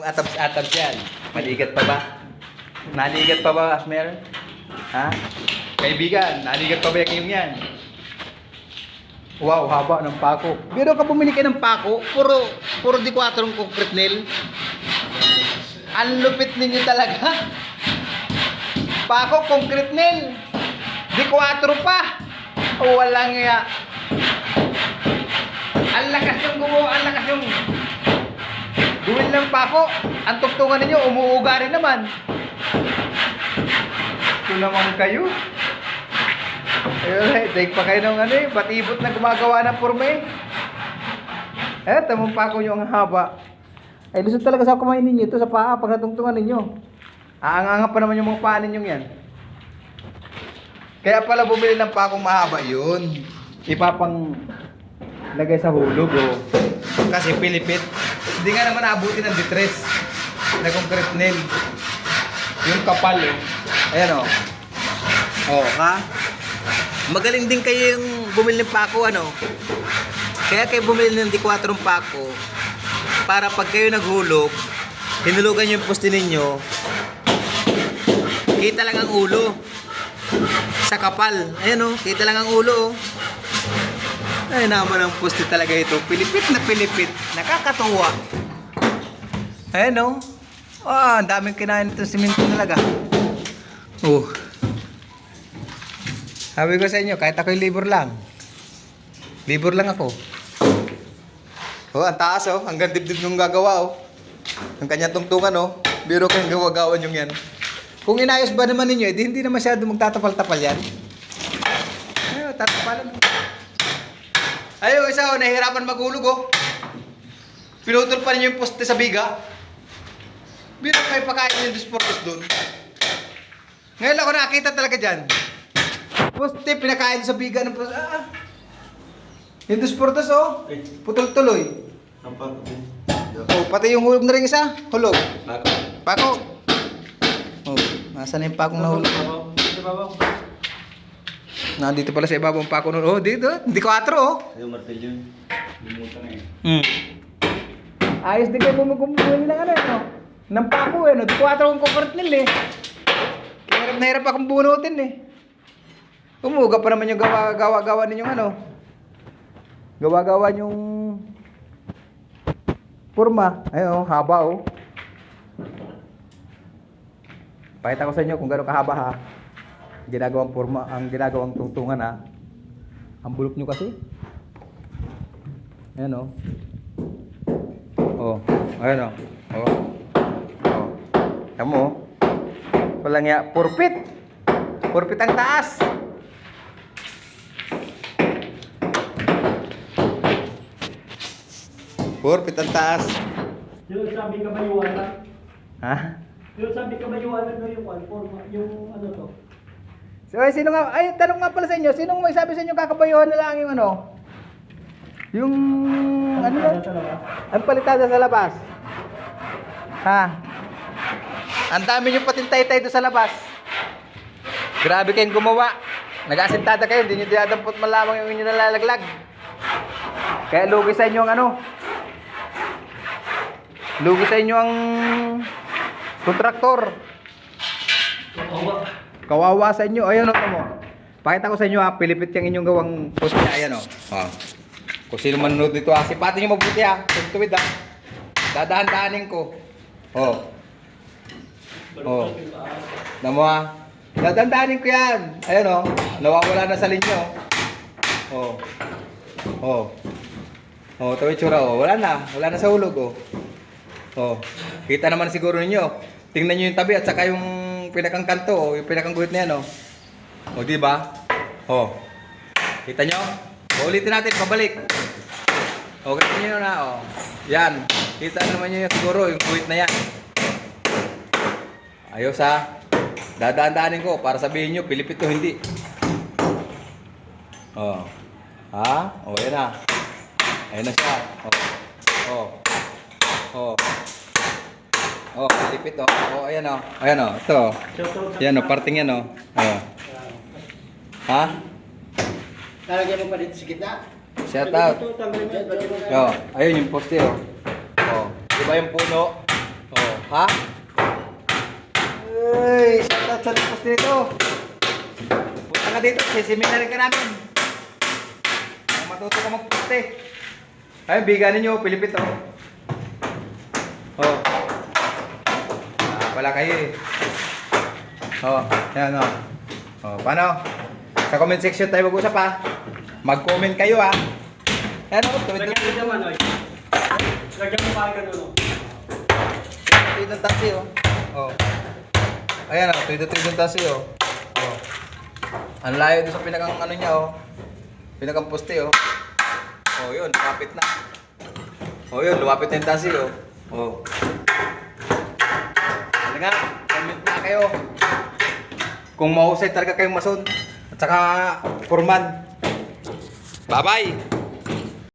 Kung atabs-atabs yan. Maligat pa ba? Naligat pa ba, Asmer? Ha? Kaibigan, naligat pa ba yung yan? Wow, haba ng pako. Pero ka bumili ka ng pako, puro, puro di 4 ang concrete nail. Ang lupit ninyo talaga. Pako, concrete nail. Di 4 pa. Walang ya. Ang lakas yung gumawa, ang lakas yung Gawin lang pako. Ang tugtungan ninyo, umuuga rin naman. Ito naman kayo. Ayun, eh, take pa kayo ng ano eh, batibot na gumagawa ng forma eh. Eh, tamang pako nyo ang haba. Ay, lusot talaga sa kumain ninyo ito sa paa pag natungtungan ninyo. Aanganga pa naman yung mga paa ninyong yan. Kaya pala bumili ng pakong mahaba yun. Ipapang lagay sa hulog oh. Kasi pilipit. Hindi nga naman naabuti ng ditres na concrete nail. Yung kapal eh. Ayan oh. Oh, ha? Magaling din kayo yung bumili ng pako ano. Kaya kayo bumili ng D4 pako para pag kayo naghulog, hinulugan nyo yung poste ninyo, kita lang ang ulo sa kapal. Ayan oh, kita lang ang ulo oh. Ay naman ang poste talaga ito. Pilipit na pilipit. Nakakatuwa. Ayan oh. Ah, ang daming kinain itong simento talaga. Oh. Sabi ko sa inyo, kahit ako'y libur lang. Libur lang ako. Oh, ang taas oh. Hanggang dibdib nung gagawa oh. Ang kanya tungtungan oh. Biro kayong gawa-gawan yung yan. Kung inayos ba naman ninyo, edi hindi na masyado magtatapal-tapal yan. Ayun, tatapalan. Ayun, isa oh, nahihirapan maghulog oh. Pinutol pa ninyo yung poste sa biga. Biro kayo pakain yung disportos doon. Ngayon ako nakakita talaga dyan. Poste, pinakain sa biga ng poste. Ah, ah. Yung disportos oh. Putol tuloy. Oh, pati yung hulog na rin isa. Hulog. Pako. Oh, nasa na yung pakong nahulog? Nandito pala sa ibabaw ang pako nun. Oh, dito. Hindi ko atro oh. Yung martilyo. Limutan eh. Mm. Ayos din kayo bumugumbuhin ng ano, no? Ng pako eh, no? Di ko atro ang concrete nila eh. Hirap na hirap akong bunutin eh. Umuga pa naman yung gawa-gawa-gawa ninyong ano. Gawa-gawa yung Purma. Ayun, oh, haba oh. Pakita ko sa inyo kung gano'ng kahaba ha. Ginagawang purma, ang ginagawang tungtungan ha. Ang bulok nyo kasi. Ayan oh. Oh, ayan oh. Oh. Oh. Tama oh. Walang ya, purpit. Purpit ang taas. Purpit ang taas. Yung sabi ka ba yung? Ha? Yung sabi ka ba yung ano no, yung one form, yung ano to? So, ay, sino nga, ay, tanong nga pala sa inyo, sinong may sabi sa inyo kakabayuhan na lang yung ano? Yung, ano labas? Ang palitada sa labas. Ha? Ang dami nyo patintay-tay doon sa labas. Grabe kayong gumawa. Nag-asintada kayo, hindi nyo dinadampot malamang yung inyo nalalaglag. Kaya lugi sa inyo ang ano. Lugi sa inyo ang kontraktor. Kawawa sa inyo. Ayun o mo. Pakita ko sa inyo ha, pilipit yung inyong gawang niya. Ayan o. Oh. Kung sino man nanonood dito ha, sipatin nyo mabuti ha. Tuwid ha. Dadahan-dahanin ko. Oh. Oh. Namo ha. Dadandanin ko yan. Ayan o. Nawawala na sa linyo. Oh. Oh. Oh, ito yung tsura oh. Wala na. Wala na sa hulog oh. Oh. Kita naman siguro ninyo. Tingnan nyo yung tabi at saka yung pinakang kanto oh. Yung pinakang guhit na yan oh. Oh, di ba? Oh. Kita nyo? O, ulitin natin, pabalik. O, kita nyo na, o. Yan. Kita naman nyo yung siguro, yung guhit na yan. Ayos ha. Dadaan-daanin ko para sabihin nyo, Pilipit to hindi. Oh. Ha? O, yan na. Ayan na siya. Oh. Oh. Oh. Oh, Pilipit oh. Oh, ayan oh. Ayan oh. Ito. Shoutout sa- Yan oh, parting yan oh. Oh. Ha? Lalagyan mo pa dito sa gitna. Shout out. Ito. Yo, ayun yung poste oh. Oh, di ba yung puno? Oh. Ha? Uy, shoutout sa tapos dito. Punta ka dito, sisiminary ka namin. Kung matuto ka magpuste. Ay, biganin nyo, Pilipit oh. Oh. Pala kayo eh. Oh, yan oh. Oh, paano? Sa comment section tayo mag-usap ha. Mag-comment kayo ha. Yan oh, tuwid Lagyan mo naman. Lagyan mo pa ka doon, tuwid ng taxi oh. Oh. Ayan oh, tuwid tuwid ng taxi oh. Oh. Ang layo doon sa pinakang ano niya oh. Pinakang poste oh. Oh, yun, lumapit na. Oh, yun, lumapit na yung taxi oh. Oh. Nga, comment na kayo. Kung mahusay talaga kayong mason. At saka, Purman. Bye-bye!